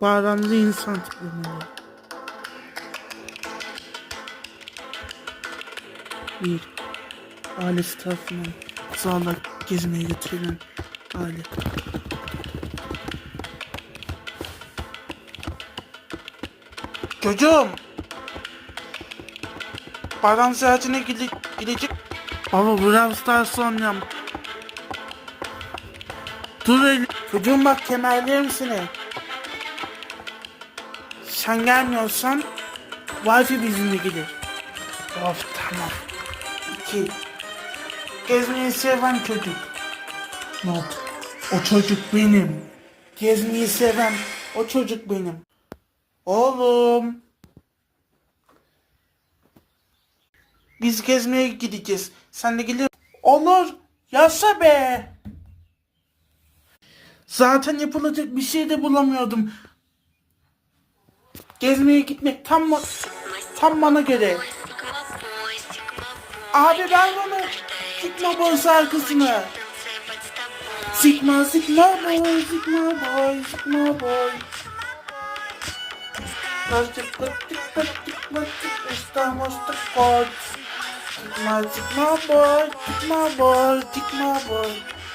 Bağlamlı insan tiplemeleri. Bir. Ailesi tarafından zorla gezmeye götürülen aile. Çocuğum. Bayram ziyaretine gide gidecek. Baba Brawl Stars oynayalım. Dur öyle. Çocuğum bak kemerlerim seni. Sen gelmiyorsan Wi-Fi bizimle gelir. Of tamam. İki. Gezmeyi seven çocuk. Not. O çocuk benim. Gezmeyi seven o çocuk benim. Oğlum. Biz gezmeye gideceğiz. Sen de gelir. Olur. Yaşa be. Zaten yapılacak bir şey de bulamıyordum. Gezmeye gitmek tam tam bana göre. Abi ver bana Sigma Boy şarkısını. Sigma Sigma Boy Sigma Boy Sigma Boy. Estamos tık boy. Sigma Sigma Boy Sigma Boy Sigma Boy.